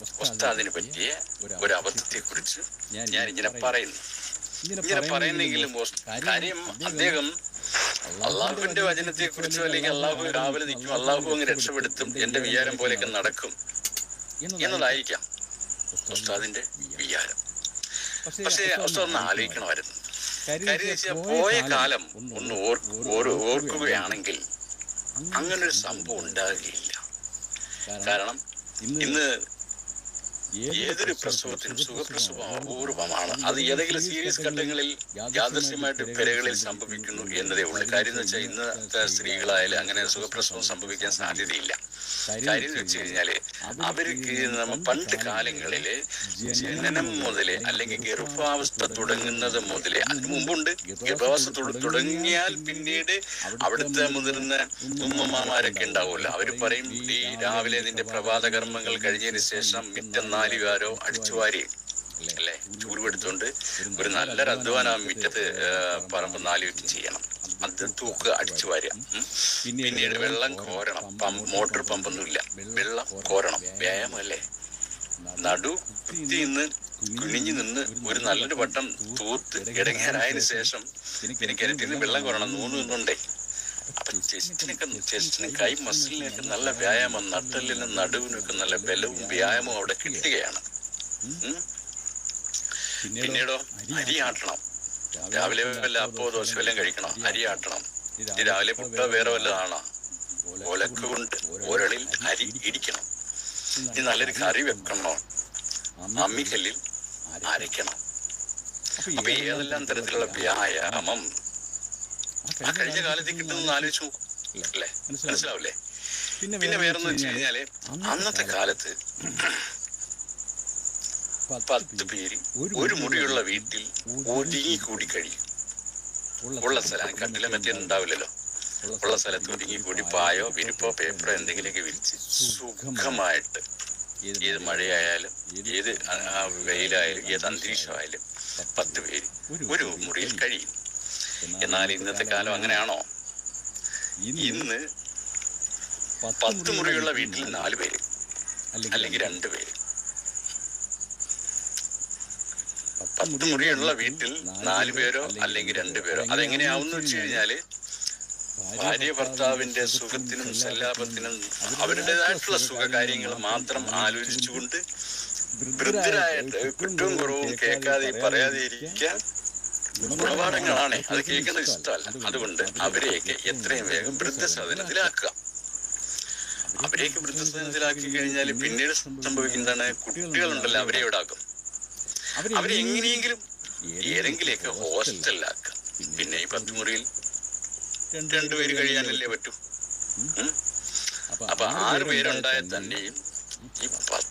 ഉസ്താദിന് പറ്റിയ ഒരു അബദ്ധത്തെ കുറിച്ച് ഞാൻ ഇങ്ങനെ പറയുന്നു. ഇങ്ങനെ പറയുന്നെങ്കിലും കാര്യം അദ്ദേഹം അള്ളാഹുവിന്റെ വചനത്തെ കുറിച്ചോ അല്ലെങ്കിൽ അള്ളാഹു രാവിലെ നിൽക്കും. അള്ളാഹു അങ്ങ് രക്ഷപ്പെടുത്തും. എന്റെ വിചാരം പോലെയൊക്കെ നടക്കും. എന്നതായിരിക്കാം. ഉസ്താദിന്റെ വിചാരം. പക്ഷേ ഉസ്താദ് ഒന്ന് ആലോചിക്കണമായിരുന്നു. കാര്യം പോയ കാലം ഒന്ന് ഓർ- ഓർ- ഓർക്കുകയാണെങ്കിൽ അങ്ങനെ ഒരു സംഭവം ഉണ്ടാകുകയില്ല കാരണം ഇന്ന് ഏതൊരു പ്രസവത്തിനും സുഖപ്രസവം അപൂർവമാണ്. അത് ഏതെങ്കിലും സീരിയസ് ഘട്ടങ്ങളിൽ യാദൃശ്യമായിട്ട് പെരകളിൽ സംഭവിക്കുന്നു എന്നതേ ഉള്ളൂ. കാര്യം എന്ന് വെച്ചാൽ ഇന്നത്തെ സ്ത്രീകളായാലും അങ്ങനെ സുഖപ്രസവം സംഭവിക്കാൻ സാധ്യതയില്ല. കാര്യം എന്ന് വെച്ച് കഴിഞ്ഞാൽ അവർക്ക് നമ്മ പണ്ട് കാലങ്ങളിൽ ജനനം മുതലേ അല്ലെങ്കിൽ ഗർഭാവസ്ഥ തുടങ്ങുന്നത് മുതലേ അതിനു മുമ്പുണ്ട്. ഗർഭാവസ്ഥ തുട- തുടങ്ങിയാൽ പിന്നീട് അവിടുത്തെ മുതിർന്ന ഉമ്മമാരൊക്കെ ഉണ്ടാവുമല്ലോ. അവർ പറയും ഈ രാവിലെ നിന്റെ പ്രഭാത കർമ്മങ്ങൾ കഴിഞ്ഞതിന് ശേഷം മിറ്റം നാലുകാരോ അടിച്ചുവാരി അല്ലേ? ചൂടുപെടുത്തുകൊണ്ട് ഒരു നല്ലൊരു അധ്വാനം ആ മിറ്റത്ത് പറമ്പ് നാല് വിറ്റ് ചെയ്യണം. അത് തൂക്ക് അടിച്ചു വാരുക. പിന്നീട് വെള്ളം കോരണം. പമ്പ് മോട്ടോർ പമ്പൊന്നുമില്ല. വെള്ളം കോരണം. വ്യായാമല്ലേ നടു കുത്തി നിന്ന് കുനിഞ്ഞു നിന്ന് ഒരു നല്ലൊരു വട്ടം തൂത്ത് ഇടങ്ങാനായതിനു ശേഷം പിന്നെ കിണറ്റിൽ നിന്ന് വെള്ളം കോരണം. നൂന്ന് നിന്നുണ്ടേ. അപ്പൊ ചെസ്റ്റിനൊക്കെ ചെസ്റ്റിന് കൈ മസിലിനൊക്കെ നല്ല വ്യായാമം നട്ടലിനും നടുവിനൊക്കെ നല്ല ബലവും വ്യായാമവും അവിടെ കിട്ടുകയാണ്. പിന്നീടോ അരി ആട്ടണം. രാവിലെ വല്ല അപ്പോ ദോശ വല്ലതും കഴിക്കണം. അരി ആട്ടണം. ഇത് രാവിലെ പുട്ട വേറെ വല്ലതാണോ? ഒലക്ക കൊണ്ട് ഒരളിൽ അരി ഇടിക്കണം. ഇത് നല്ലൊരു കറി വെക്കണോ? അമ്മിക്കല്ലിൽ അരയ്ക്കണം. അപ്പൊ ഏതെല്ലാം തരത്തിലുള്ള വ്യായാമം ആ കഴിഞ്ഞ കാലത്ത് കിട്ടുന്ന ആലോചിച്ചു അല്ലേ? മനസ്സിലാവില്ലേ പിന്നെ വേറൊന്ന് വെച്ച് കഴിഞ്ഞാൽ അന്നത്തെ കാലത്ത് പത്ത് പേര് ഒരു മുറിയുള്ള വീട്ടിൽ ഒതുങ്ങി കൂടി കഴിയും. ഉള്ള സ്ഥലം കട്ടില മറ്റേ ഉണ്ടാവില്ലല്ലോ. ഉള്ള സ്ഥലത്ത് ഒതുങ്ങി കൂടി പായോ വിരിപ്പോ പേപ്പറോ എന്തെങ്കിലുമൊക്കെ വിരിച്ച് സുഖമായിട്ട് ഏത് മഴയായാലും ഏത് വെയിലായാലും ഏത് അന്തരീക്ഷമായാലും പത്ത് പേര് ഒരു മുറിയിൽ കഴിയും. എന്നാൽ ഇന്നത്തെ കാലം അങ്ങനെയാണോ? ഇന്ന് പത്ത് മുറിയുള്ള വീട്ടിൽ നാല് പേര്. അല്ലെങ്കിൽ രണ്ട് പേര്. പത്ത് മുറിയുള്ള വീട്ടിൽ നാല് പേരോ അല്ലെങ്കിൽ രണ്ടു പേരോ? അതെങ്ങനെയാവുന്ന വെച്ച് കഴിഞ്ഞാൽ ഭാര്യ ഭർത്താവിന്റെ സുഖത്തിനും സല്ലാപത്തിനും അവരുടേതായിട്ടുള്ള സുഖകാര്യങ്ങൾ മാത്രം ആലോചിച്ചുകൊണ്ട് വൃദ്ധരായിട്ട് കുറ്റവും കുറവും കേൾക്കാതെ പറയാതെ ഇരിക്കാൻ ഗുണപാഠങ്ങളാണ് അത് കേൾക്കുന്നത് ഇഷ്ടമല്ല. അതുകൊണ്ട് അവരെയൊക്കെ എത്രയും വേഗം വൃദ്ധസദനത്തിലാക്കുക അവരെയൊക്കെ വൃദ്ധസദനത്തിലാക്കി കഴിഞ്ഞാൽ പിന്നീട് സംഭവിക്കുന്നതാണ് കുട്ടികളുണ്ടല്ലോ അവരെ ഇവിടാക്കും അവരെ എങ്ങനെയെങ്കിലും ഏതെങ്കിലുമൊക്കെ ഹോസ്റ്റലിലാക്കുക. പിന്നെ ഈ പത്ത് മുറിയിൽ രണ്ടുപേര് കഴിയാനല്ലേ പറ്റൂ? അപ്പൊ ആറ് പേരുണ്ടായാൽ തന്നെയും ഈ പത്ത്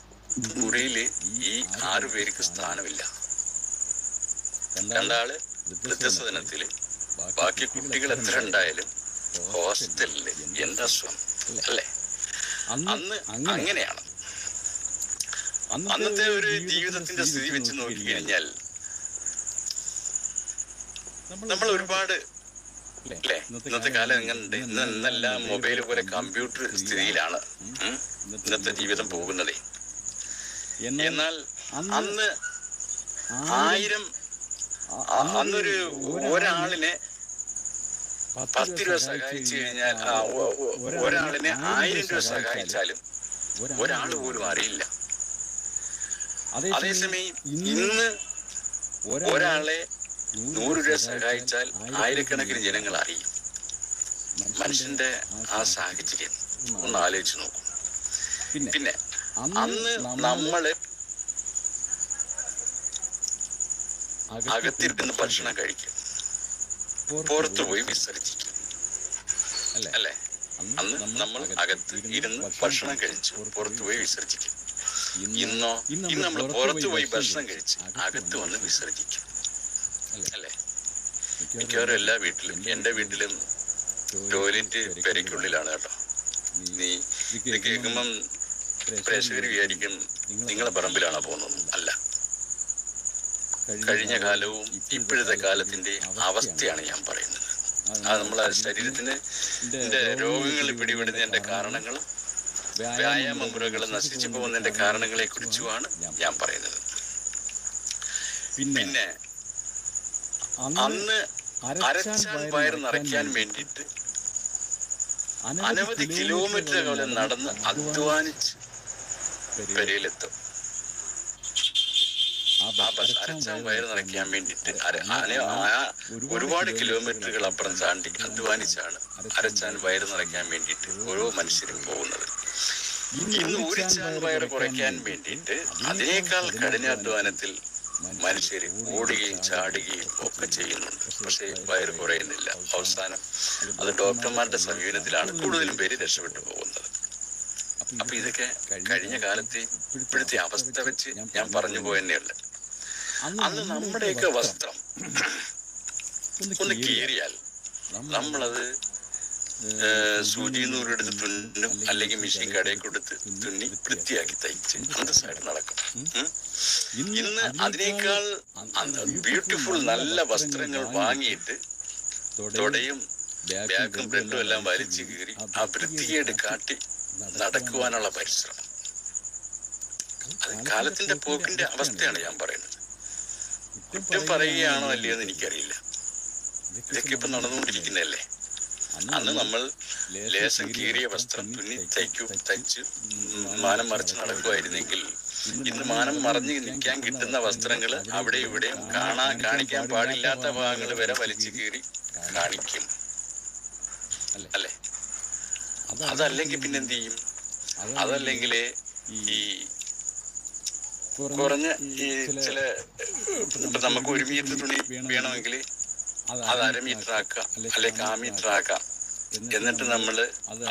മുറിയിൽ ഈ ആറ് പേർക്ക് സ്ഥാനമില്ല. രണ്ടാൾ വൃദ്ധസദനത്തിൽ ബാക്കി കുട്ടികൾ എത്ര ഉണ്ടായാലും ഹോസ്റ്റലിൽ എന്താ സുഖം അല്ലേ? അന്ന് അങ്ങനെയാണ്. അന്നത്തെ ഒരു ജീവിതത്തിന്റെ സ്ഥിതി വെച്ച് നോക്കിക്കഴിഞ്ഞാൽ നമ്മൾ ഒരുപാട് അല്ലേ? ഇന്നത്തെ കാലം എങ്ങനെയുണ്ട് ഇന്ന് ഇന്നെല്ലാം മൊബൈൽ പോലെ കമ്പ്യൂട്ടർ സ്ഥിതിയിലാണ്. ഇന്നത്തെ ജീവിതം പോകുന്നതേ. എന്നാൽ അന്ന് ആയിരം അന്നൊരു ഒരാളിനെ പത്ത് രൂപ സഹായിച്ചു കഴിഞ്ഞാൽ ഒരാളിനെ ആയിരം രൂപ സഹായിച്ചാലും ഒരാൾ പോലും അറിയില്ല. അതേസമയം ഇന്ന് ഒരാളെ നൂറ് രൂപ സഹായിച്ചാൽ ആയിരക്കണക്കിന് ജനങ്ങൾ അറിയും. മനുഷ്യന്റെ ആ സാഹചര്യം. ഒന്ന് ആലോചിച്ച് നോക്കും. പിന്നെ അന്ന് നമ്മൾ അകത്തിരുന്ന് ഭക്ഷണം കഴിക്കും. പുറത്തു പോയി വിസർജിക്കും. അല്ലേ? അന്ന് നമ്മൾ അകത്ത് ഇരുന്ന് ഭക്ഷണം കഴിച്ചു പുറത്തു പോയി വിസർജിക്കും. ഇന്നോ ഇന്ന് നമ്മൾ പുറത്തു പോയി ഭക്ഷണം കഴിച്ച് അകത്ത് വന്ന് വിസർജിക്കും. അല്ലേ? മിക്കവാറും എല്ലാ വീട്ടിലും എന്റെ വീട്ടിലും ടോയ്ലറ്റ് പെരയ്ക്കുള്ളിലാണ് കേട്ടോ. നീ ഇത് കേൾക്കുമ്പം പ്രേക്ഷകർ വിചാരിക്കും നിങ്ങളെ പറമ്പിലാണോ പോകുന്നത് അല്ല. കഴിഞ്ഞ കാലവും ഇപ്പോഴത്തെ കാലത്തിന്റെ അവസ്ഥയാണ് ഞാൻ പറയുന്നത്. അത് നമ്മളെ ശരീരത്തിന് രോഗങ്ങൾ പിടിപെടുന്നതിന്റെ കാരണങ്ങൾ വ്യായാമ മുറകൾ നശിച്ചു പോകുന്നതിന്റെ കാരണങ്ങളെ കുറിച്ചുമാണ് ഞാൻ പറയുന്നത്. പിന്നെ അന്ന് അരച്ചാൻ വയർ നിറയ്ക്കാൻ വേണ്ടിയിട്ട് അനവധി കിലോമീറ്ററുകൾ നടന്ന് അധ്വാനിച്ച് പെരയിലെത്തും ആ ബസ് വയറ് നിറയ്ക്കാൻ വേണ്ടിയിട്ട് ഒരുപാട് കിലോമീറ്ററുകൾ അപ്പുറം താണ്ടി അധ്വാനിച്ചാണ് അരച്ചാൻ വയറ് നിറയ്ക്കാൻ വേണ്ടിയിട്ട് ഓരോ മനുഷ്യരും പോകുന്നത്. ഇന്ന് ഊരിച്ചാൻ വയറ് കുറയ്ക്കാൻ വേണ്ടിയിട്ട് അതിനേക്കാൾ കഠിനാധ്വാനത്തിൽ മനുഷ്യർ ഓടുകയും ചാടുകയും ഒക്കെ ചെയ്യുന്നുണ്ട്. പക്ഷെ വയറ് കുറയുന്നില്ല. അവസാനം അത് ഡോക്ടർമാരുടെ സമീപനത്തിലാണ് കൂടുതലും പേര് രക്ഷപ്പെട്ടു പോകുന്നത്. അപ്പൊ ഇതൊക്കെ കഴിഞ്ഞ കാലത്തെ ഇപ്പോഴത്തെ അവസ്ഥ വെച്ച് ഞാൻ പറഞ്ഞു പോയെന്നേയുള്ളു അന്ന് നമ്മുടെയൊക്കെ വസ്ത്രം. ഒന്ന് കീറിയാൽ നമ്മളത് സൂചി എടുത്ത് തുന്നും അല്ലെങ്കിൽ മെഷീൻ കടയിൽ കൊടുത്ത് തുന്നി വൃത്തിയാക്കി. തയ്ച്ച് സൈഡ് നടക്കും. ഇന്ന് അതിനേക്കാൾ ബ്യൂട്ടിഫുൾ നല്ല വസ്ത്രങ്ങൾ വാങ്ങിയിട്ട് തുടയും ബാഗും ബ്രെഡും എല്ലാം വലിച്ചു കീറി ആ വൃത്തികേട് കാട്ടി നടക്കുവാനുള്ള പരിശ്രമം. അത് കാലത്തിന്റെ പോക്കിന്റെ അവസ്ഥയാണ് ഞാൻ പറയുന്നത്. കുറ്റം പറയുകയാണോ അല്ലയോ എന്ന് എനിക്കറിയില്ല. ഇതൊക്കെ ഇപ്പൊ നടന്നുകൊണ്ടിരിക്കുന്നതല്ലേ? അന്ന് നമ്മൾ ലേശം കീറിയ വസ്ത്രം തുന്നി തയ്ക്കു തയ്ച്ച് മാനം മറിച്ച് നടക്കുമായിരുന്നെങ്കിൽ ഇന്ന് മാനം മറിഞ്ഞ് നിൽക്കാൻ കിട്ടുന്ന വസ്ത്രങ്ങൾ അവിടെ ഇവിടെയും കാണാൻ കാണിക്കാൻ പാടില്ലാത്ത ഭാഗങ്ങൾ വരെ വലിച്ചു കീറി കാണിക്കും. അല്ലേ? അതല്ലെങ്കിൽ പിന്നെന്ത് ചെയ്യും? അതല്ലെങ്കിൽ ഈ കുറഞ്ഞ ഈ ചില ഇപ്പൊ നമുക്ക് ഒരു മീറ്റർ തുണി വേണമെങ്കിൽ അത് അര മീറ്റർ ആക്കാം അല്ലെ കാ മീറ്റർ ആക്കാം എന്നിട്ട് നമ്മൾ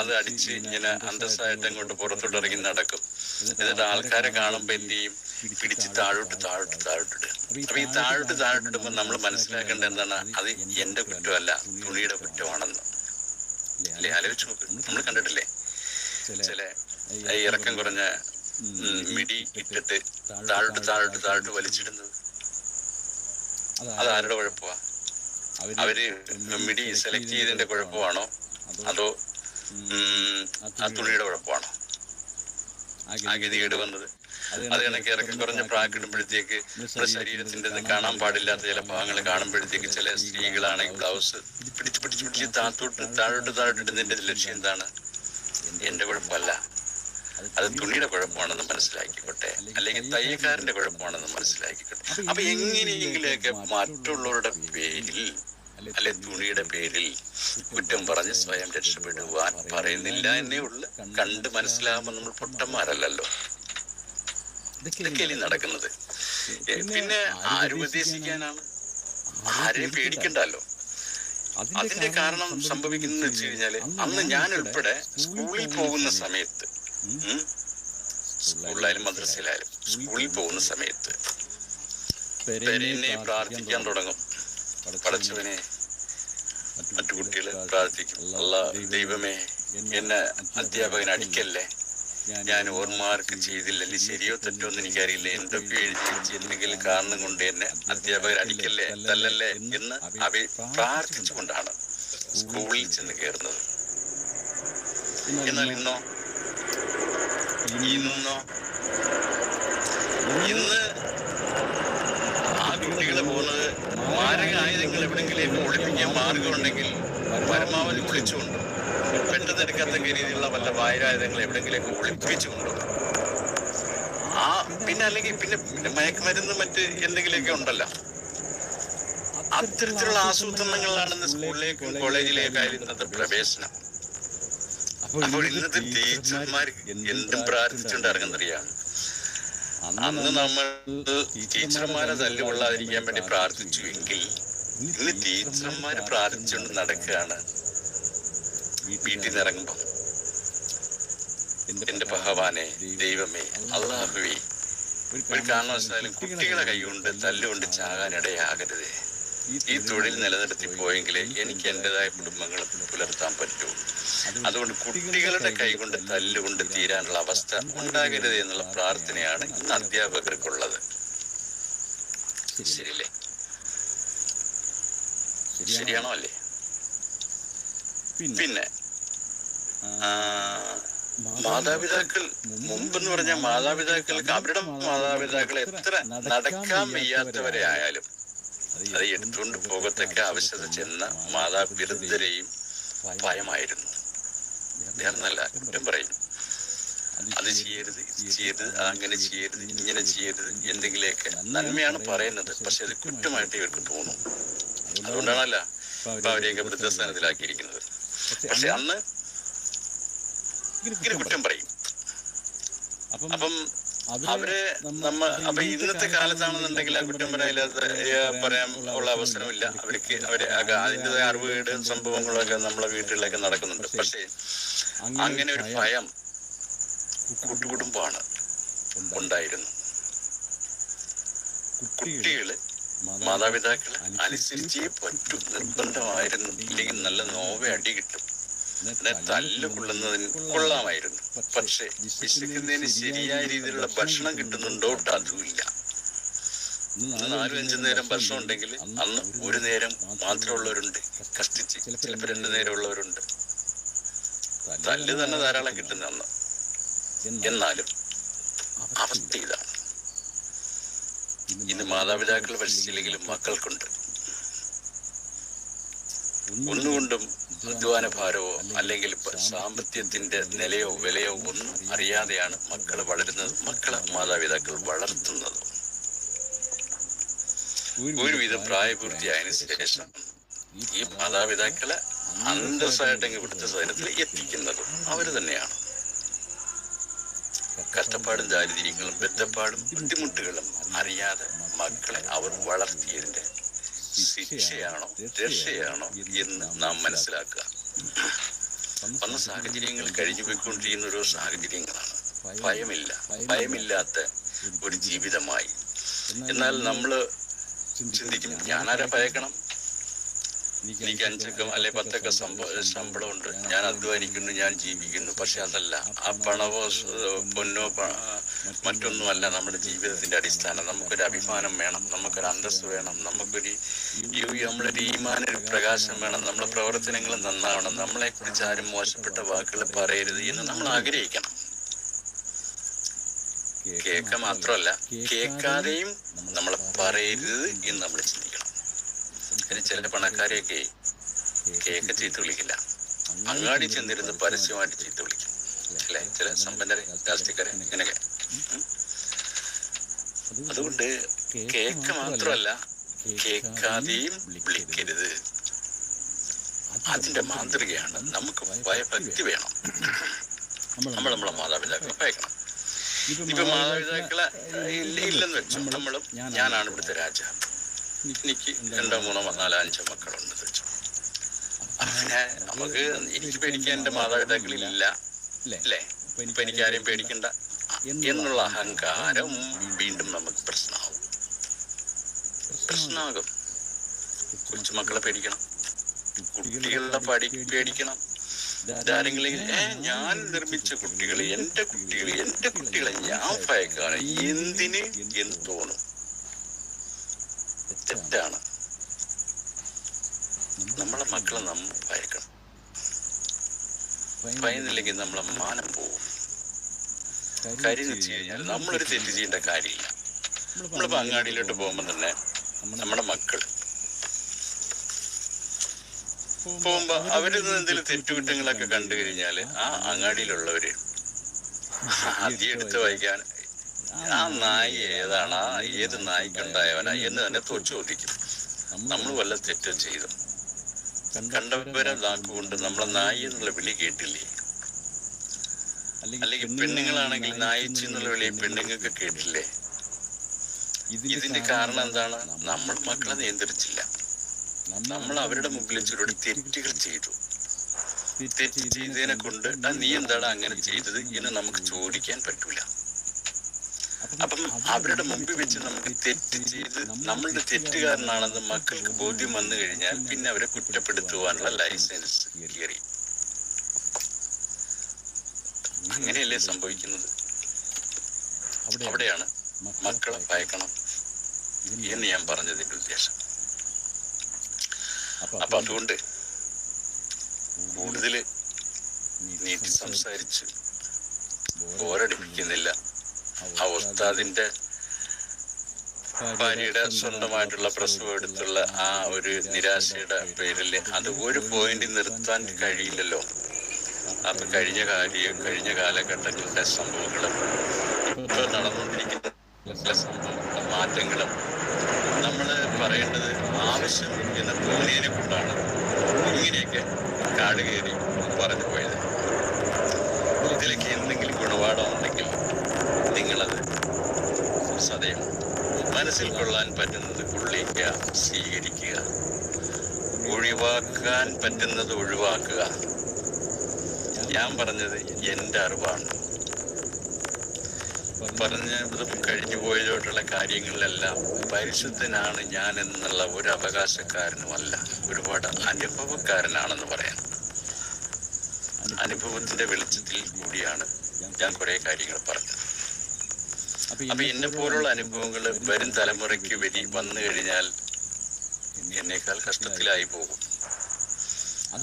അത് അടിച്ച് ഇങ്ങനെ അന്തസ്സായിട്ട് അങ്ങോട്ട് പുറത്തോട്ട് ഇറങ്ങി നടക്കും. എന്നിട്ട് ആൾക്കാരെ കാണുമ്പോ എന്ത് ചെയ്യും? പിടിച്ച് താഴോട്ട് താഴോട്ട് താഴോട്ടിട്ട് അപ്പൊ ഈ താഴോട്ട് താഴോട്ടിടുമ്പോ നമ്മൾ മനസ്സിലാക്കേണ്ട എന്താണ്? അത് എന്റെ കുറ്റമല്ല തുണിയുടെ കുറ്റമാണെന്ന്. അല്ലേ? ആലോചിച്ച് നോക്ക്. നമ്മൾ കണ്ടിട്ടില്ലേ? ചില ഇറക്കം കുറഞ്ഞ മിടി ഇട്ടിട്ട് താഴോട്ട് താഴോട്ട് താഴോട്ട് വലിച്ചിടുന്നത്. അത് ആരുടെ കുഴപ്പമാ? അവർ മിഡി സെലക്ട് ചെയ്തതിന്റെ കുഴപ്പമാണോ? അതോ ആ തുണിയുടെ കുഴപ്പമാണോ? ആ ഗതികേട് വന്നത്. അത് കണക്ക് ഇറക്കി കുറഞ്ഞ പ്രാക്കിടുമ്പോഴത്തേക്ക് നമ്മുടെ ശരീരത്തിന്റെ കാണാൻ പാടില്ലാത്ത ചില ഭാഗങ്ങൾ കാണുമ്പോഴത്തേക്ക് ചില സ്ത്രീകളാണെങ്കിൽ ബ്ലൗസ് പിടിച്ച് പിടിച്ച് പിടിച്ച് താത്തോട്ട് താഴോട്ട് താഴോട്ട് ഇടുന്നതിന്റെ ലക്ഷ്യം എന്താണ്? എന്റെ കുഴപ്പമല്ല. അത് തുള്ളിയുടെ കുഴപ്പമാണെന്ന് മനസ്സിലാക്കിക്കോട്ടെ. അല്ലെങ്കിൽ തയ്യക്കാരന്റെ കുഴപ്പമാണെന്ന് മനസ്സിലാക്കിക്കോട്ടെ. അപ്പൊ എങ്ങനെയെങ്കിലൊക്കെ മറ്റുള്ളവരുടെ പേരിൽ അല്ലെ തുണിയുടെ പേരിൽ കുറ്റം പറഞ്ഞ് സ്വയം രക്ഷപ്പെടുവാൻ പറയുന്നില്ല എന്നേ ഉള്ളു. കണ്ട് മനസ്സിലാകുമ്പോൾ നമ്മൾ പൊട്ടന്മാരല്ലല്ലോ. ഇതൊക്കെയല്ലേ നടക്കുന്നത്. പിന്നെ ആരും ഉപദേശിക്കാനാണ്? ആരെയും പേടിക്കണ്ടല്ലോ. അതിന്റെ കാരണം സംഭവിക്കുന്നത് വെച്ച് കഴിഞ്ഞാൽ അന്ന് ഞാൻ ഉൾപ്പെടെ സ്കൂളിൽ പോകുന്ന സമയത്ത് സ്കൂളിലായാലും മദ്രസയിലായാലും സ്കൂളിൽ പോകുന്ന സമയത്ത് പെരേനെ പ്രാർത്ഥിക്കാൻ തുടങ്ങും. പടച്ചവനെ മറ്റു കുട്ടികൾ പ്രാർത്ഥിക്കും. അല്ല ദൈവമേ എന്നെ അധ്യാപകൻ അടിക്കല്ലേ? ഞാൻ ഓർമാർക്ക് ചെയ്തില്ലല്ലേ ശരിയോ തെറ്റോ എന്ന് എനിക്കറിയില്ല. എന്തൊക്കെ എഴുതി എന്തെങ്കിലും കാരണം കൊണ്ട് എന്നെ അധ്യാപകർ അടിക്കല്ലേ? തല്ലല്ലേ എന്ന് അവ പ്രാർത്ഥിച്ചുകൊണ്ടാണ് സ്കൂളിൽ ചെന്ന് കയറുന്നത്. എന്നാൽ ഇന്നോ ഇന്നോ ഇന്ന് ആ കുട്ടികളെ പോകുന്നത് മാരക ആയുധങ്ങൾ എവിടെങ്കിലും ഒളിപ്പിക്കാൻ മാർഗമുണ്ടെങ്കിൽ പരമാവധി ഒളിച്ചുകൊണ്ട് പെട്ടെന്നെടുക്കാത്ത രീതിയിലുള്ള വല്ല വായുരായുധങ്ങൾ എവിടെങ്കിലേക്ക് ഒളിപ്പിച്ചുകൊണ്ട് ആ പിന്നെ അല്ലെങ്കിൽ പിന്നെ പിന്നെ മയക്കുമരുന്ന് മറ്റ് എന്തെങ്കിലുമൊക്കെ ഉണ്ടല്ലോ. അത്തരത്തിലുള്ള ആസൂത്രണങ്ങളിലാണ് സ്കൂളിലേക്കും കോളേജിലേക്കും ആയാലും ഇന്നത്തെ പ്രവേശനം. അപ്പോൾ ഇന്നത്തെ ടീച്ചർമാർ എന്തും പ്രാർത്ഥിച്ചുകൊണ്ട് ഇറങ്ങുന്നറിയാം. അന്ന് നമ്മൾ ടീച്ചർമാരെ തല്ലുകൊള്ളാതിരിക്കാൻ വേണ്ടി പ്രാർത്ഥിച്ചു എങ്കിൽ ഇന്ന് ടീച്ചർമാര് പ്രാർത്ഥിച്ചുകൊണ്ട് നടക്കുകയാണ് വീട്ടിൽ നിന്ന് ഇറങ്ങുമ്പോ. എന്റെ ഭഗവാനെ ദൈവമേ അള്ളാഹുവേ ഒരു കാരണവശാലും കുട്ടികളെ കൈകൊണ്ട് തല്ലുകൊണ്ട് ചാകാൻ ഇടയാകരുതേ ഈ തൊഴിൽ നിലനിർത്തി പോയെങ്കിലേ എനിക്ക് എന്റെതായ കുടുംബങ്ങൾ പുലർത്താൻ പറ്റൂ. അതുകൊണ്ട് കുട്ടികളുടെ കൈകൊണ്ട് തല്ലുകൊണ്ട് തീരാനുള്ള അവസ്ഥ ഉണ്ടാകരുത് എന്നുള്ള പ്രാർത്ഥനയാണ് ഇന്ന് അധ്യാപകർക്കുള്ളത്. ശരിയല്ലേ? ശരിയാണോ അല്ലേ? പിന്നെ. മാതാപിതാക്കൾ മുമ്പെന്ന് പറഞ്ഞ മാതാപിതാക്കൾക്ക് അവരുടെ മാതാപിതാക്കൾ എത്ര നടക്കാൻ വയ്യാത്തവരെ ആയാലും അത് എടുത്തുകൊണ്ട് പോകത്തക്ക ആവശ്യത ചെന്ന മാതാപിതരെയും ഭയമായിരുന്നു. നേർന്നല്ല കുറ്റം പറയും അത് ചെയ്യരുത് ഇത് ചെയ്യരുത് അങ്ങനെ ചെയ്യരുത് ഇങ്ങനെ ചെയ്യരുത് എന്തെങ്കിലുമൊക്കെ നന്മയാണ് പറയുന്നത്. പക്ഷെ അത് കുറ്റമായിട്ട് ഇവർക്ക് തോന്നും. അതുകൊണ്ടാണല്ല ഇപ്പൊ അവരെയൊക്കെ വൃദ്ധസ്ഥാനത്തിലാക്കിയിരിക്കുന്നത്. പക്ഷെ അന്ന് ഇങ്ങനെ കുറ്റം പറയും. അപ്പം അവരെ നമ്മ അപ്പൊ ഇന്നത്തെ കാലത്താണെന്നുണ്ടെങ്കിൽ ആ കുറ്റം പറയാൻ പറയാൻ ഉള്ള അവസരമില്ല. അവർക്ക് അവർ അതിന്റെതായ അറിവുകേട് സംഭവങ്ങളൊക്കെ നമ്മളെ വീട്ടിലൊക്കെ നടക്കുന്നുണ്ട്. പക്ഷേ അങ്ങനെ ഒരു ഭയം കൂട്ടുകുടുംബമാണ് ഉണ്ടായിരുന്നു. കുട്ടികൾ മാതാപിതാക്കളെ അനുസരിച്ചേ പറ്റും നിർബന്ധമായിരുന്നു ഇല്ലെങ്കിൽ നല്ല നോവ അടി കിട്ടും. പിന്നെ തല്ല് കൊള്ളുന്നതിന് കൊള്ളാമായിരുന്നു. പക്ഷേ വിശക്കുന്നതിന് ശരിയായ രീതിയിലുള്ള ഭക്ഷണം കിട്ടുന്നുണ്ടോ അതുമില്ല ഇന്ന് നാലും അഞ്ചു നേരം ഭക്ഷണം ഉണ്ടെങ്കിൽ അന്ന് ഒരു നേരം മാത്രമുള്ളവരുണ്ട്. കഷ്ടിച്ച് ചിലപ്പോൾ രണ്ടു നേരം ഉള്ളവരുണ്ട്. തല്ല് തന്നെ ധാരാളം കിട്ടുന്ന അന്ന്. എന്നാലും അവസ്ഥ ഇതാണ്. ഇന്ന് മാതാപിതാക്കൾ പഠിച്ചില്ലെങ്കിലും മക്കൾക്കുണ്ട്. ഒന്നുകൊണ്ടും അധ്വാന ഭാരമോ അല്ലെങ്കിൽ സാമ്പത്തികത്തിന്റെ നിലയോ വിലയോ ഒന്നും അറിയാതെയാണ് മക്കൾ വളരുന്നത് മക്കളെ മാതാപിതാക്കൾ വളർത്തുന്നത്. ഒരുവിധം പ്രായപൂർത്തിയായതിനു ശേഷം ഈ മാതാപിതാക്കളെ അന്തസ്സായിട്ടെങ്കിൽ ഇവിടുത്തെ സാധനത്തിൽ എത്തിക്കുന്നത് അവർ തന്നെയാണ്. കഷ്ടപ്പാടും ദാരിദ്ര്യങ്ങളും ബന്ധപ്പാടും ബുദ്ധിമുട്ടുകളും അറിയാതെ മക്കളെ അവർ വളർത്തിയതിന്റെ ശിക്ഷയാണോ? രക്ഷയാണോ എന്ന് നാം മനസ്സിലാക്കുക. വന്ന സാഹചര്യങ്ങൾ കഴിഞ്ഞു പോയിക്കൊണ്ടിരിക്കുന്ന ഓരോ സാഹചര്യങ്ങളാണ്. ഭയമില്ല. ഭയമില്ലാത്ത ഒരു ജീവിതമായി. എന്നാൽ നമ്മൾ ചിന്തിക്കും ഞാനാരെ ഭയക്കണം? എനിക്ക് അഞ്ചക്കം അല്ലെ പത്തൊക്കെ ശമ്പളമുണ്ട്. ഞാൻ അധ്വാനിക്കുന്നു ഞാൻ ജീവിക്കുന്നു. പക്ഷെ അതല്ല. ആ പണവോ പൊന്നോ മറ്റൊന്നുമല്ല നമ്മുടെ ജീവിതത്തിന്റെ അടിസ്ഥാനം. നമുക്കൊരു അഭിമാനം വേണം നമുക്കൊരു അന്തസ് വേണം നമുക്കൊരു നമ്മളൊരു ഈമാനൊരു പ്രകാശം വേണം. നമ്മുടെ പ്രവർത്തനങ്ങൾ നന്നാവണം. നമ്മളെ കുറിച്ച് ആരും മോശപ്പെട്ട വാക്കുകൾ പറയരുത് എന്ന് നമ്മൾ ആഗ്രഹിക്കണം. കേക്ക മാത്രമല്ല കേൾക്കാതെയും നമ്മൾ പറയരുത് എന്ന് നമ്മൾ ചിന്തിക്കണം. പിന്നെ ചില പണക്കാരെയൊക്കെ കേക്ക് ചീത്ത വിളിക്കില്ല. അങ്ങാടി ചെന്നിരുന്ന് പരസ്യമായിട്ട് ചീത്ത വിളിക്കും. അല്ലെ? ചില സമ്പന്നരെ രാഷ്ട്രീയക്കാരെ ഇങ്ങനെയൊക്കെ. അതുകൊണ്ട് കേക്ക് മാത്രമല്ല കേൾക്കാതെയും വിളിക്കരുത്. അതിന്റെ മാതൃകയാണ് നമുക്ക് ഭയഭക്തി വേണം. നമ്മൾ നമ്മളെ മാതാപിതാക്കളെ ഭയക്കണം. ഇപ്പൊ മാതാപിതാക്കളെ ഇല്ലെന്ന് വെച്ചു. നമ്മളും ഞാനാണ് ഇവിടുത്തെ രാജാവ്. എനിക്ക് രണ്ടോ മൂന്നോ നാലോ അഞ്ചോ മക്കളുണ്ട് വെച്ചു അങ്ങനെ നമുക്ക് എനിക്ക് പേടിക്കാൻ എന്റെ മാതാപിതാക്കളില്ല. അല്ലേ? ഇപ്പൊ എനിക്ക് ആരെയും പേടിക്കണ്ട എന്നുള്ള അഹങ്കാരം വീണ്ടും നമുക്ക് പ്രശ്നമാകും. പ്രശ്നമാകും. കൊച്ചുമക്കളെ പേടിക്കണം. കുട്ടികളുടെ പഠി പേടിക്കണം. ഇതാരെങ്കിലും ഞാൻ നിർമ്മിച്ച കുട്ടികൾ എന്റെ കുട്ടികൾ എന്റെ കുട്ടികളെ ഞാൻ ഭയക്കാണ്. എന്തിന്? എന്ന് തോന്നും. തെറ്റാണ്. നമ്മളെ മക്കളെ നമ്മൾ ഭയക്കണം. ഭയന്നില്ലെങ്കിൽ നമ്മളെ മാനം പോവും. കാര്യം വെച്ച് കഴിഞ്ഞാൽ നമ്മളൊരു തെറ്റ് ചെയ്യേണ്ട കാര്യമില്ല. നമ്മളിപ്പോ അങ്ങാടിയിലോട്ട് പോകുമ്പോൾ തന്നെ നമ്മുടെ മക്കൾ പോകുമ്പോ അവരിൽ നിന്ന് എന്തെങ്കിലും തെറ്റുകുറ്റങ്ങളൊക്കെ കണ്ടു കഴിഞ്ഞാൽ ആ അങ്ങാടിയിലുള്ളവര് ആദ്യം എടുത്ത് വായിക്കാൻ ആ നായി ഏതാണ്? ആ ഏത് നായിക്കുണ്ടായവനാ? എന്ന് തന്നെ ചോദിക്കും നമ്മൾ വല്ല തെറ്റോ ചെയ്തു. കണ്ടവരെ നാക്കുകൊണ്ട് നമ്മളെ നായി എന്നുള്ള വിളി കേട്ടില്ലേ? അല്ലെങ്കിൽ പെണ്ണുങ്ങളാണെങ്കിൽ നായിച്ചു എന്നുള്ള വിളി പെണ്ണുങ്ങൾക്ക് കേട്ടില്ലേ? ഇതിന്റെ കാരണം എന്താണ്? നമ്മൾ മക്കളെ നിയന്ത്രിച്ചില്ല. നമ്മൾ അവരുടെ മുമ്പിൽ ചിലരുടെ തെറ്റുകൾ ചെയ്തു. തെറ്റ് ചെയ്തതിനെ കൊണ്ട് നീ എന്താണ് അങ്ങനെ ചെയ്തത്? എന്ന് നമുക്ക് ചോദിക്കാൻ പറ്റൂല. അപ്പം അവരുടെ മുമ്പിൽ വെച്ച് നമുക്ക് തെറ്റ് ചെയ്ത് നമ്മളുടെ തെറ്റുകാരനാണെന്ന് മക്കൾക്ക് ബോധ്യം വന്നു കഴിഞ്ഞാൽ പിന്നെ അവരെ കുറ്റപ്പെടുത്തുവാനുള്ള ലൈസൻസ് കയറി അങ്ങനെയല്ലേ സംഭവിക്കുന്നത്? അവിടെയാണ് മക്കളെ ഭയക്കണം എന്ന് ഞാൻ പറഞ്ഞതിന്റെ ഉദ്ദേശം. അപ്പൊ അതുകൊണ്ട് കൂടുതൽ നീട്ടി സംസാരിച്ച് ബോറടിപ്പിക്കുന്നില്ല. ആ അതിന്റെ ഭാര്യയുടെ സ്വന്തമായിട്ടുള്ള പ്രസവം എടുത്തുള്ള ആ ഒരു നിരാശയുടെ പേരിൽ അത് ഒരു പോയിന്റ് നിർത്താൻ കഴിയില്ലല്ലോ. അപ്പൊ കഴിഞ്ഞ കാര്യം കഴിഞ്ഞ കാലഘട്ടങ്ങളുടെ സംഭവങ്ങളും ഇപ്പൊ നടന്നുകൊണ്ടിരിക്കുന്ന മാറ്റങ്ങളും നമ്മൾ പറയേണ്ടത് ആവശ്യം എന്ന് തോന്നിയതിനെ കൊണ്ടാണ്. ഇങ്ങനെയൊക്കെ കാട് കയറി പറഞ്ഞു പോയത്. ഇതിലേക്ക് എന്തെങ്കിലും ഗുണപാഠം ഉണ്ടെങ്കിൽ നിങ്ങളത്. സതയം. മനസ്സിൽ കൊള്ളാൻ പറ്റുന്നത് കൊള്ളിക്കുക സ്വീകരിക്കുക. ഒഴിവാക്കാൻ പറ്റുന്നത് ഒഴിവാക്കുക. ഞാൻ പറഞ്ഞത് എന്റെ അറിവാണ്. പറഞ്ഞതും കഴിഞ്ഞു പോയതോട്ടുള്ള കാര്യങ്ങളിലെല്ലാം പരിശുദ്ധനാണ് ഞാൻ എന്നുള്ള ഒരു അവകാശക്കാരനുമല്ല ഒരുപാട് അനുഭവക്കാരനാണെന്ന് പറയാം. അനുഭവത്തിന്റെ വെളിച്ചത്തിൽ കൂടിയാണ് ഞാൻ കുറെ കാര്യങ്ങൾ പറഞ്ഞത്. അപ്പൊ എന്നെ പോലുള്ള അനുഭവങ്ങൾ വരും തലമുറയ്ക്ക് വരി വന്നു കഴിഞ്ഞാൽ എന്നേക്കാൾ കഷ്ടത്തിലായി പോകും.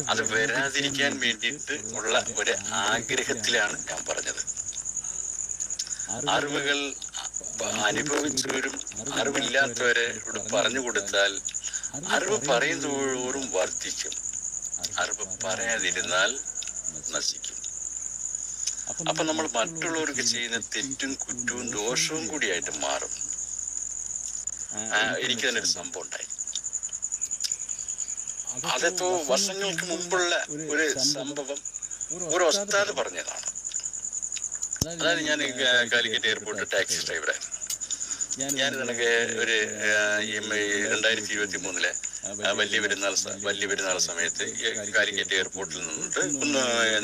അത് വരാതിരിക്കാൻ വേണ്ടിയിട്ട് ഉള്ള ഒരു ആഗ്രഹത്തിലാണ് ഞാൻ പറഞ്ഞത്. അറിവുകൾ അനുഭവിച്ചവരും അറിവില്ലാത്തവരെ പറഞ്ഞു കൊടുത്താൽ അറിവ് പറയുന്നതോറും വർദ്ധിക്കും. അറിവ് പറയാതിരുന്നാൽ നശിക്കും. അപ്പൊ നമ്മൾ മറ്റുള്ളവർക്ക് ചെയ്യുന്ന തെറ്റും കുറ്റവും ദോഷവും കൂടിയായിട്ട് മാറും. എനിക്ക് തന്നെ ഒരു സംഭവം ഉണ്ടായി അതെപ്പോ വർഷങ്ങൾക്ക് മുമ്പുള്ള ഒരു സംഭവം. ഒരു ഒസ്താദ് പറഞ്ഞതാണ്. അതായത് ഞാൻ കാലിക്കറ്റ് എയർപോർട്ട് ടാക്സി ഡ്രൈവറായിരുന്നു ഞാൻ കണക്ക് ഒരു രണ്ടായിരത്തി ഇരുപത്തി മൂന്നിലെ വലിയ പെരുന്നാൾ വലിയ പെരുന്നാൾ സമയത്ത് കാലിക്കറ്റ് എയർപോർട്ടിൽ നിന്നിട്ട്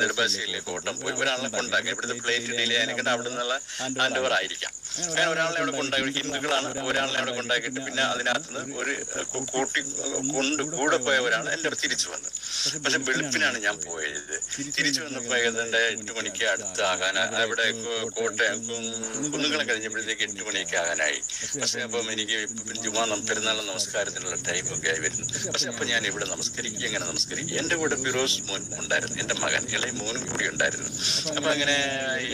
നെടുമ്പാശ്ശേരിയിലേക്ക് ഓട്ടം പോയി. ഒരാളെ കൊണ്ടാക്കി. ഇവിടുത്തെ പ്ലേറ്റ് ഡിലേ ആയിരിക്കട്ടെ അവിടെ നിന്നുള്ള ഹാൻഡ് ആയിരിക്കാം. അങ്ങനെ ഒരാളെ അവിടെ കൊണ്ടാക്കി. ഹിന്ദുക്കളാണ് ഒരാളെ അവിടെ കൊണ്ടാക്കിയിട്ട് പിന്നെ അതിനകത്ത് ഒരു കൂട്ടി കൊണ്ട് കൂടെ പോയവരാണ് എന്റെ തിരിച്ചു വന്നത് പക്ഷെ വെളുപ്പിനാണ് ഞാൻ പോയത്. തിരിച്ചു വന്നപ്പോ ഏതാണ്ട് എട്ട് മണിക്ക് അടുത്താകാൻ അവിടെ കോട്ടയം കുന്നുകളെ കഴിഞ്ഞപ്പോഴത്തേക്ക് എട്ട് മണിയൊക്കെ ആകാനായി. പക്ഷെ അപ്പം എനിക്ക് ജുമാ പെരുന്നാൾ നമസ്കാരത്തിനുള്ള ടൈമൊക്കെ ആയി വരുന്നു പക്ഷെ അപ്പൊ ഞാൻ ഇവിടെ നമസ്കരിക്കുക എങ്ങനെ നമസ്കരിക്കും എന്റെ കൂടെ ഫിറോസ് മോൻ ഉണ്ടായിരുന്നു. എന്റെ മകൻ ഇളയ മോനും കൂടി ഉണ്ടായിരുന്നു. അപ്പൊ അങ്ങനെ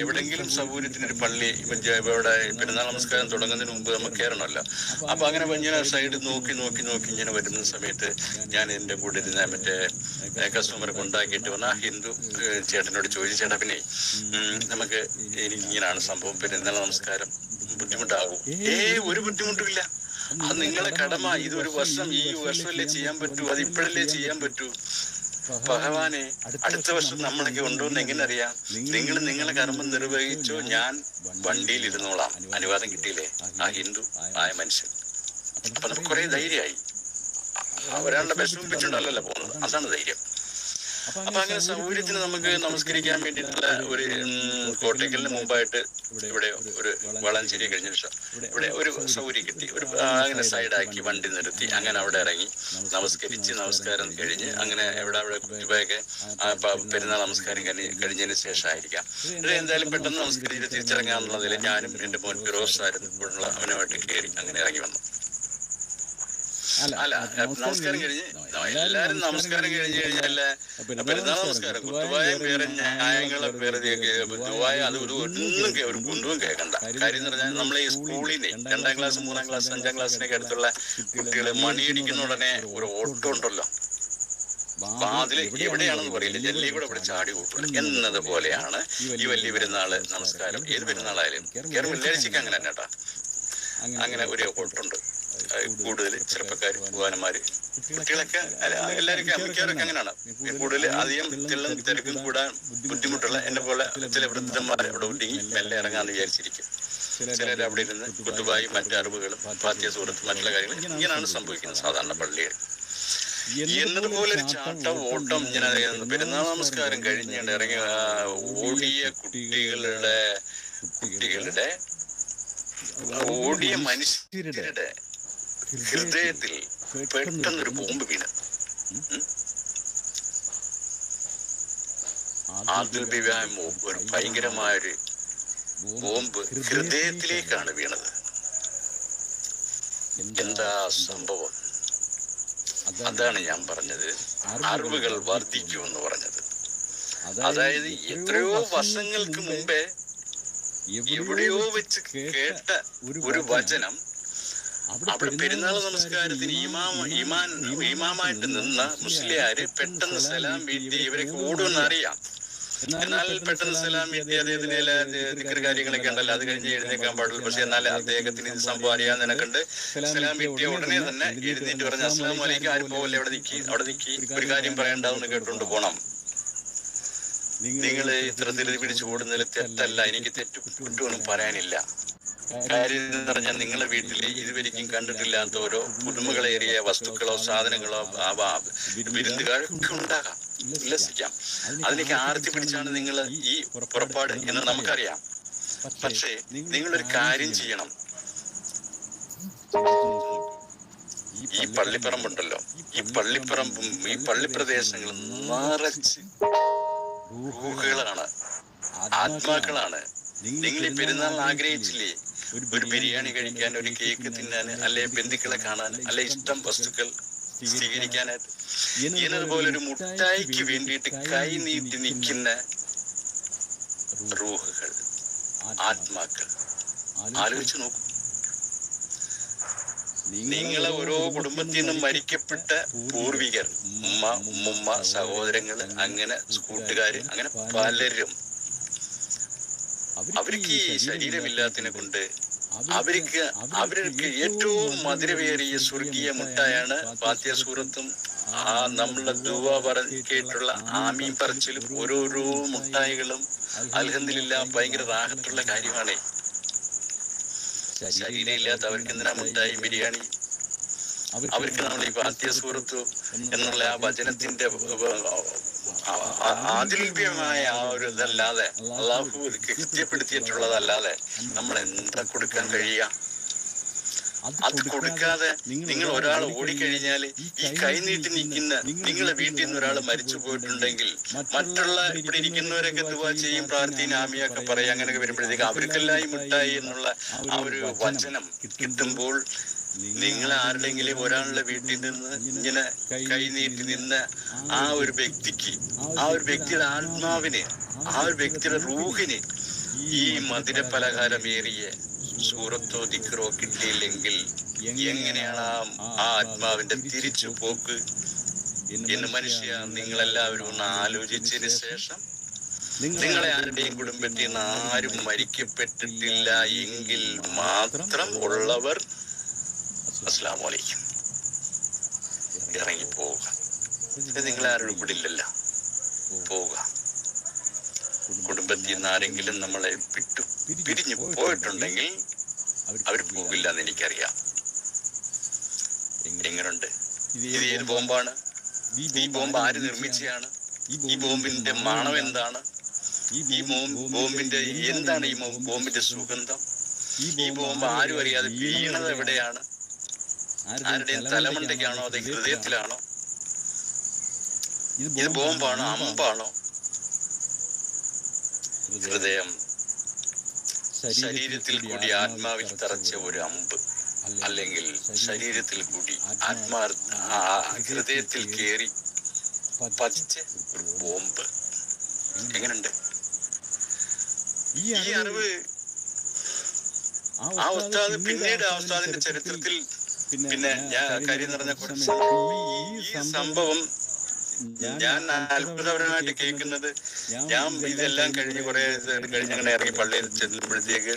എവിടെങ്കിലും സൗകര്യത്തിന് ഒരു പള്ളി ഇവിടെ പെരുന്നാൾ നമസ്കാരം തുടങ്ങുന്നതിന് മുമ്പ് നമുക്ക് കയറണമല്ലോ. അപ്പൊ അങ്ങനെ ഇങ്ങനെ സൈഡ് നോക്കി നോക്കി നോക്കി ഇങ്ങനെ വരുന്ന സമയത്ത് ഞാൻ എന്റെ കൂടെ ഇരുന്ന മറ്റേ കസ്റ്റമറെ കൊണ്ടാക്കിയിട്ട് വന്ന ഹിന്ദു ചേട്ടനോട് ചോദിച്ചു ചേട്ടാ പിന്നെ നമുക്ക് എനിക്ക് ഇങ്ങനെയാണ് സംഭവം. പെരുന്നാൾ നമസ്കാരം ബുദ്ധിമുട്ടാകും ഏ ഒരു ബുദ്ധിമുട്ടുമില്ല അത് നിങ്ങളെ കടമ. ഇത് ഒരു വർഷം ഈ വർഷമല്ലേ ചെയ്യാൻ പറ്റൂ? അത് ഇപ്പോഴല്ലേ ചെയ്യാൻ പറ്റൂ? ഭഗവാനെ അടുത്ത വർഷം നമ്മളൊക്കെ ഉണ്ടോന്ന് എങ്ങനെ അറിയാം? നിങ്ങൾ നിങ്ങളെ കർമ്മം നിർവഹിച്ചോ ഞാൻ വണ്ടിയിൽ ഇരുന്നോളാം അനുവാദം കിട്ടിയില്ലേ? ആ ഹിന്ദു ആയ മനുഷ്യൻ. അപ്പൊ നമുക്ക് കുറെ ധൈര്യമായി. ഒരാളുടെ വിഷമിപ്പിച്ചുണ്ടല്ലോ പോകുന്നത്. അതാണ് ധൈര്യം. അപ്പൊ അങ്ങനെ സൗകര്യത്തിന് നമുക്ക് നമസ്കരിക്കാൻ വേണ്ടിയിട്ടുള്ള ഒരു കോട്ടയ്ക്കലിന് മുമ്പായിട്ട് ഇവിടെ ഒരു വളഞ്ചേരി കഴിഞ്ഞ ശേഷം ഇവിടെ ഒരു സൗകര്യം കിട്ടി. ഒരു അങ്ങനെ സൈഡാക്കി വണ്ടി നിർത്തി. അങ്ങനെ അവിടെ ഇറങ്ങി നമസ്കരിച്ച് നമസ്കാരം കഴിഞ്ഞ് അങ്ങനെ എവിടെ അവിടെ ഇവയൊക്കെ പെരുന്നാൾ നമസ്കാരം കഴിഞ്ഞ് കഴിഞ്ഞതിന് ശേഷമായിരിക്കാം. ഇത് എന്തായാലും പെട്ടെന്ന് നമസ്കരിച്ചിട്ട് തിരിച്ചിറങ്ങാന്നുള്ളതിൽ ഞാനും എന്റെ മോൻ ഫിറോസ് ആയിരുന്നു ഇവിടെയുള്ള അവനുമായിട്ട് കയറി അങ്ങനെ ഇറങ്ങി വന്നു. അല്ല നമസ്കാരം കഴിഞ്ഞ് എല്ലാരും നമസ്കാരം കഴിഞ്ഞ് കഴിഞ്ഞാൽ പെരുന്നാൾ നമസ്കാരം കുത്തുവായും പേരെ ന്യായങ്ങളെ വേറെ കുത്തുവായ അത് ഒരു ഒന്നും ഒരു കുന്തവും കേൾക്കണ്ട. കാര്യം എന്ന് പറഞ്ഞാൽ നമ്മളെ ഈ സ്കൂളിൽ രണ്ടാം ക്ലാസ് മൂന്നാം ക്ലാസ് അഞ്ചാം ക്ലാസ്സിനൊക്കെ അടുത്തുള്ള കുട്ടികളെ മണിയടിക്കുന്ന ഉടനെ ഒരു ഓട്ടം ഉണ്ടല്ലോ വാതിൽ എവിടെയാണെന്ന് പറയില്ല. ജെല്ലി കൂടെ ഇവിടെ ചാടി കൂട്ടും എന്നതുപോലെയാണ് ഈ വലിയ പെരുന്നാൾ നമസ്കാരം. ഏത് പെരുന്നാളായാലും കേരളം വെള്ളിയാഴ്ചക്ക് അങ്ങനെ തന്നെ കേട്ടാ. അങ്ങനെ ഒരു ഓട്ടുണ്ട് കൂടുതൽ ചെറുപ്പക്കാർ പൂവാനന്മാര് കുട്ടികളൊക്കെ എല്ലാവരും മിക്കവരൊക്കെ അങ്ങനെയാണ്. കൂടുതൽ അധികം തെള്ളും തിരക്കും കൂടാൻ ബുദ്ധിമുട്ടുള്ള എന്നെ പോലെ ചില വൃദ്ധന്മാർ അവിടെ ഒതുങ്ങി മെല്ലെ ഇറങ്ങാന്ന് വിചാരിച്ചിരിക്കും. ചിലർ അവിടെ ഇരുന്ന് കുത്തുവായി മറ്റു അറിവുകളും പാഠ്യ സുഹൃത്ത് മറ്റുള്ള കാര്യങ്ങൾ ഇങ്ങനെയാണ് സംഭവിക്കുന്നത് സാധാരണ പള്ളികൾ എന്നതുപോലെ ഒരു ചാട്ടം ഓട്ടം ഇങ്ങനെ പെരുന്നാൾ നമസ്കാരം കഴിഞ്ഞുകൊണ്ട് ഇറങ്ങി ഓടിയ കുട്ടികളുടെ കുട്ടികളുടെ ഓടിയ മനുഷ്യരുടെ ഹൃദയത്തിൽ പെട്ടെന്നൊരു ബോംബ് വീണ്. ആദ്യ വിവാഹം ഒരു ഭയങ്കരമായൊരു ബോംബ് ഹൃദയത്തിലേക്കാണ് വീണത്. എന്താ സംഭവം? അതാണ് ഞാൻ പറഞ്ഞത്. അറിവുകൾ വർദ്ധിക്കുമെന്ന് പറഞ്ഞത്. അതായത് എത്രയോ വർഷങ്ങൾക്ക് മുമ്പേ എവിടെയോ വെച്ച് കേട്ട ഒരു വചനം അവിടെ പെരുന്നാൾ നമസ്കാരത്തിന് ഇമാം ഇമാമായിട്ട് നിന്ന മുസ്ലിയാര് പെട്ടെന്ന് സലാം വീട്ടി ഇവരൊക്കെ ഓടുമെന്ന് അറിയാം. എന്നാൽ പെട്ടെന്ന് സലാം വീട്ടി അദ്ദേഹത്തിന് എല്ലാ ദിക്കർ കാര്യങ്ങളൊക്കെ ഉണ്ടല്ലോ. അത് കഴിഞ്ഞ് എഴുന്നേക്കാൻ പാടുള്ളൂ. പക്ഷെ എന്നാൽ അദ്ദേഹത്തിന് ഇത് സംഭവം അറിയാൻ നിനക്കുണ്ട്. സലാം വീട്ടിയ ഉടനെ തന്നെ എഴുന്നേറ്റ് പറഞ്ഞ അസ്ലാം വലൈക്കും ആരും പോകല്ലേ അവിടെ നിൽക്കി അവിടെ നിൽക്കി ഒരു കാര്യം പറയണ്ടാവുന്ന കേട്ടുകൊണ്ട് പോണം. നിങ്ങൾ ഇത്ര പിടിച്ചു കൂടുന്നതിൽ തെറ്റല്ല എനിക്ക് തെറ്റു കുറ്റമൊന്നും പറയാനില്ല. കാര്യം എന്ന് പറഞ്ഞാൽ നിങ്ങളുടെ വീട്ടിൽ ഇതുവരെയും കണ്ടിട്ടില്ലാത്ത ഓരോ പുതുമകളേറിയ വസ്തുക്കളോ സാധനങ്ങളോ വിരുന്നുകാരൊക്കെ ഉണ്ടാകാം. ഉല്ലസിക്കാം. അതിലേക്ക് ആർത്തി പിടിച്ചാണ് നിങ്ങൾ ഈ പുറപ്പാട് എന്ന് നമുക്കറിയാം. പക്ഷേ നിങ്ങളൊരു കാര്യം ചെയ്യണം. ഈ പള്ളിപ്പറമ്പുണ്ടല്ലോ. ഈ പള്ളിപ്പറമ്പും ഈ പള്ളിപ്രദേശങ്ങളും നിറച്ച് റൂഹുകളാണ് ആത്മാക്കളാണ്. നിങ്ങൾ ഈ പെരുന്നാൾ ആഗ്രഹിച്ചില്ലേ? ഒരു ബിരിയാണി കഴിക്കാൻ ഒരു കേക്ക് തിന്നാൻ അല്ലെ ബന്ധുക്കളെ കാണാൻ അല്ലെ ഇഷ്ടം വസ്തുക്കൾ സ്വീകരിക്കാനായിട്ട് എന്നതുപോലെ ഒരു മുട്ടായിക്ക് വേണ്ടിയിട്ട് കൈ നീട്ടി നിൽക്കുന്ന റൂഹുകൾ ആത്മാക്കൾ. ആലോചിച്ച് നോക്കൂ. നിങ്ങളെ ഓരോ കുടുംബത്തിൽ നിന്നും മരിക്കപ്പെട്ട പൂർവികർ ഉമ്മ ഉമ്മുമ്മ സഹോദരങ്ങൾ അങ്ങനെ കൂട്ടുകാര് അങ്ങനെ പലരും. അവർക്ക് ഈ ശരീരമില്ലാത്തിനെ കൊണ്ട് അവർക്ക് അവർക്ക് ഏറ്റവും മധുരവേറിയ സ്വർഗീയ മുട്ടായാണ് പാത്യ സൂറത്തും. ആ നമ്മളെ ദുവ പറഞ്ഞിട്ടുള്ള ആമീൻ പറച്ചിലും ഓരോരോ മുട്ടായികളും അൽഹന്ദില്ല ഭയങ്കര റാഹത്തുള്ള കാര്യമാണ്. ശരീരമില്ലാത്ത അവർക്ക് എന്തിനാ മുട്ടായി ബിരിയാണി? അവർക്ക് നമ്മൾ ഈ സൂറത്തു എന്നുള്ള ആ വചനത്തിന്റെ ആദിൽഭ്യമായ ആ ഒരു ഇതല്ലാതെ അള്ളാഹു കൃത്യപ്പെടുത്തിയിട്ടുള്ളതല്ലാതെ നമ്മൾ എന്താ കൊടുക്കാൻ കഴിയുക? അത് കൊടുക്കാതെ നിങ്ങൾ ഒരാൾ ഓടിക്കഴിഞ്ഞാൽ ഈ കൈനീട്ടി നിൽക്കുന്ന നിങ്ങളെ വീട്ടിൽ നിന്ന് ഒരാൾ മരിച്ചു പോയിട്ടുണ്ടെങ്കിൽ മറ്റുള്ള ഇവിടെ ഇരിക്കുന്നവരൊക്കെ ദുവാ ചെയ്യും പ്രാർത്ഥന ആമിയൊക്കെ പറയും അങ്ങനെയൊക്കെ വരുമ്പോഴത്തേക്ക് അവർക്കെല്ലാം മുട്ടായി എന്നുള്ള ആ ഒരു വചനം കിട്ടുമ്പോൾ നിങ്ങൾ ആരുടെങ്കിലും ഒരാളുടെ വീട്ടിൽ നിന്ന് ഇങ്ങനെ കൈനീട്ടി നിന്ന ആ ഒരു വ്യക്തിക്ക് ആ ഒരു വ്യക്തിയുടെ ആത്മാവിനെ ആ ഒരു വ്യക്തിയുടെ റൂഹിനെ ഈ മധുര പലഹാരമേറിയ സൂറത്തോ ദിക്കറോ കിട്ടിയില്ലെങ്കിൽ എങ്ങനെയാണ് ആ ആത്മാവിന്റെ തിരിച്ചു പോക്ക്? എന്ന് മനുഷ്യ നിങ്ങളെല്ലാവരും ഒന്ന് ആലോചിച്ചതിന് ശേഷം നിങ്ങളെ ആരുടെയും കുടുംബത്തിൽ നിന്ന് ആരും മരിക്കപ്പെട്ടിട്ടില്ല എങ്കിൽ മാത്രം ഉള്ളവർ അസ്ലാം വലൈക്കും ഇറങ്ങി പോവുക നിങ്ങളെ നിങ്ങൾ ആരും ഇവിടെ ഇല്ലല്ലോ പോവുക. കുടുംബത്തിൽ നിന്ന് ആരെങ്കിലും നമ്മളെ വിട്ടു പിരിഞ്ഞു പോയിട്ടുണ്ടെങ്കിൽ അവർ പോകില്ല. എന്ന് എനിക്കറിയാം. എങ്ങനെയുണ്ട് ഇത് ഏത് ബോംബാണ്? ഈ ബോംബ് ആര് നിർമ്മിച്ചതാണ്? ഈ ബോംബിന്റെ മണം എന്താണ്? ഈ ബോംബിന്റെ എന്താണ് ഈ ബോംബിന്റെ സുഗന്ധം? ഈ ബോംബ് ആരും അറിയാതെ വീണത് എവിടെയാണ്? ആരുടെയും തലമുണ്ടയ്ക്കാണോ അതെ ഹൃദയത്തിലാണോ? ഇത് ബോംബാണോ? അമ്പാണോ? ഹൃദയം ശരീരത്തിൽ കൂടി ആത്മാവിൽ തറച്ച ഒരു അമ്പ്. അല്ലെങ്കിൽ ശരീരത്തിൽ കൂടി ആത്മാ ഹൃദയത്തിൽ കയറി പതിച്ച ഒരു ബോംബ്. എങ്ങനെയുണ്ട്? ഈ അറിവ് ആ ഉസ്താദ് പിന്നീട് ആ ഉസ്താദിന്റെ ചരിത്രത്തിൽ പിന്നെ ഞാൻ കാര്യം നടന്ന കുറച്ച് ഈ സംഭവം ഞാൻ അത്ഭുതപരമായിട്ട് കേൾക്കുന്നത് ഞാൻ ഇതെല്ലാം കഴിഞ്ഞ് കുറെ കഴിഞ്ഞ് അങ്ങനെ ഇറങ്ങി പള്ളിയിൽ ചെല്ലുമ്പോഴത്തേക്ക്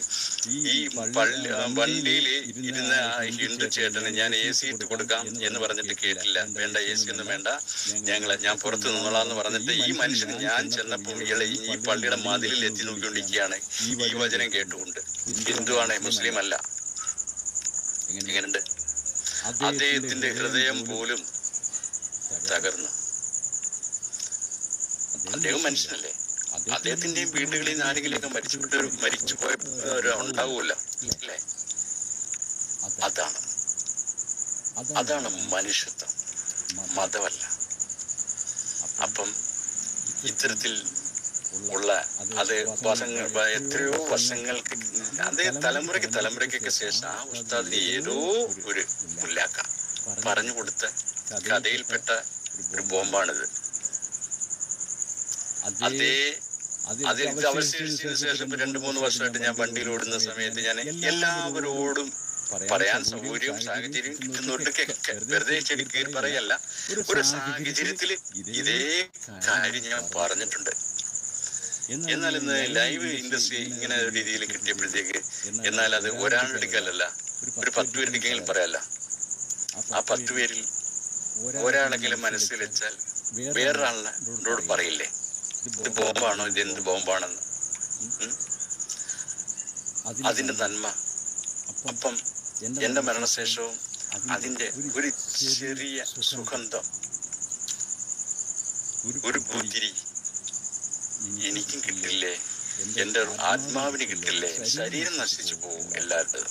ഈ പള്ളി വണ്ടിയിൽ ഇരുന്ന ഹിന്ദു ചേട്ടന് ഞാൻ എ സി ഇട്ട് കൊടുക്കാം എന്ന് പറഞ്ഞിട്ട് കേട്ടില്ല. വേണ്ട എ സി ഒന്നും വേണ്ട. ഞങ്ങളെ ഞാൻ പുറത്ത് നിന്നോളാന്ന് പറഞ്ഞിട്ട് ഈ മനുഷ്യന് ഞാൻ ചെന്നപ്പോൾ ഇയാളെ ഈ പള്ളിയുടെ മതിലിൽ എത്തി നോക്കിക്കൊണ്ടിരിക്കുകയാണ്. ഈ വചനം കേട്ടുകൊണ്ട്. ഹിന്ദുവാണ് മുസ്ലിം അല്ല. എങ്ങനെയുണ്ട്? അദ്ദേഹത്തിന്റെ ഹൃദയം പോലും തകർന്നു. അദ്ദേഹം മനുഷ്യനല്ലേ? അദ്ദേഹത്തിന്റെയും വീടുകളിൽ നിന്ന് ആരെങ്കിലുമൊക്കെ മരിച്ചുവിട്ട് മരിച്ചു പോയ ഉണ്ടാവുമല്ലോ അല്ലേ? അതാണ്. അതാണ്. മനുഷ്യത്വം. മതമല്ല. അപ്പം ഇത്തരത്തിൽ ഉള്ള അത് വർഷങ്ങൾ എത്രയോ വർഷങ്ങൾക്ക് അതേ തലമുറയ്ക്ക് തലമുറയ്ക്കൊക്കെ ശേഷം ആ ഉസ്താദിന് ഏതോ ഒരു മുല്ലാക്ക പറഞ്ഞു കൊടുത്ത കഥയിൽപ്പെട്ട ഒരു ബോംബാണിത്. അതേ അത് ഇത് അവശേഷിച്ചതിന് ശേഷം രണ്ട് മൂന്ന് വർഷമായിട്ട് ഞാൻ വണ്ടിയിൽ ഓടുന്ന സമയത്ത് ഞാൻ എല്ലാവരോടും പറയാൻ സൗകര്യവും സാഹചര്യവും കിട്ടുന്നവർക്കൊക്കെ വെറുതെ ചെടി കയറി പറയല്ല. ഒരു സാഹചര്യത്തിൽ ഇതേ കാര്യം ഞാൻ പറഞ്ഞിട്ടുണ്ട്. എന്നാൽ ഇന്ന് ലൈവ് ഇൻഡസ്ട്രി ഇങ്ങനെ ഒരു രീതിയിൽ കിട്ടിയപ്പോഴത്തേക്ക് എന്നാൽ അത് ഒരാളുടെ അടുക്കലല്ല ഒരു പത്ത് പേരുടെക്കെങ്കിലും പറയല്ല. ആ പത്ത് പേരിൽ ഒരാളെങ്കിലും മനസ്സിൽ വെച്ചാൽ വേറൊരാളിനോട് പറയില്ലേ? ഇത് ബോംബാണോ? ഇത് എന്ത് ബോംബാണെന്ന്? അതിന്റെ നന്മ. അപ്പം എന്റെ മരണശേഷവും അതിന്റെ ഒരു ചെറിയ സുഗന്ധം. ഒരു പുതിരി എനിക്കും കിട്ടില്ലേ? എന്റെ ആത്മാവിന് കിട്ടില്ലേ? ശരീരം നശിച്ചു പോകും എല്ലാവരുടെയും.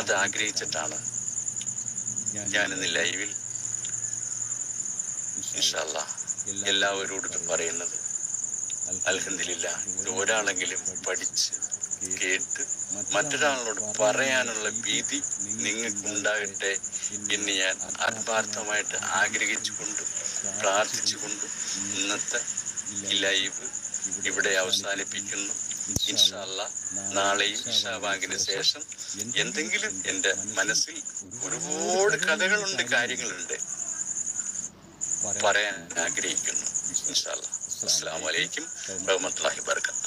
അത് ആഗ്രഹിച്ചിട്ടാണ്. ഞാനിന്ന് ലൈവിൽ. ഇൻഷല്ല എല്ലാവരോടും പറയുന്നത്. അലഹദില്ല ഒരാളെങ്കിലും പഠിച്ച് കേട്ട് മറ്റൊരാളോട് പറയാനുള്ള ഭീതി നിങ്ങൾക്കുണ്ടാകട്ടെ എന്ന് ഞാൻ ആത്മാർത്ഥമായിട്ട് ആഗ്രഹിച്ചുകൊണ്ട് പ്രാർത്ഥിച്ചുകൊണ്ട് ഇന്നത്തെ ലൈവ് ഇവിടെ അവസാനിപ്പിക്കുന്നു. നാളെയും ഇഷാബാങ്കിന് ശേഷം എന്തെങ്കിലും എന്റെ മനസ്സിൽ ഒരുപാട് കഥകളുണ്ട് കാര്യങ്ങളുണ്ട്. പറയാൻ ആഗ്രഹിക്കുന്നു. അസ്സാം വലൈക്കും റഹ്മത്തുള്ളാഹി വർക്കാത്തു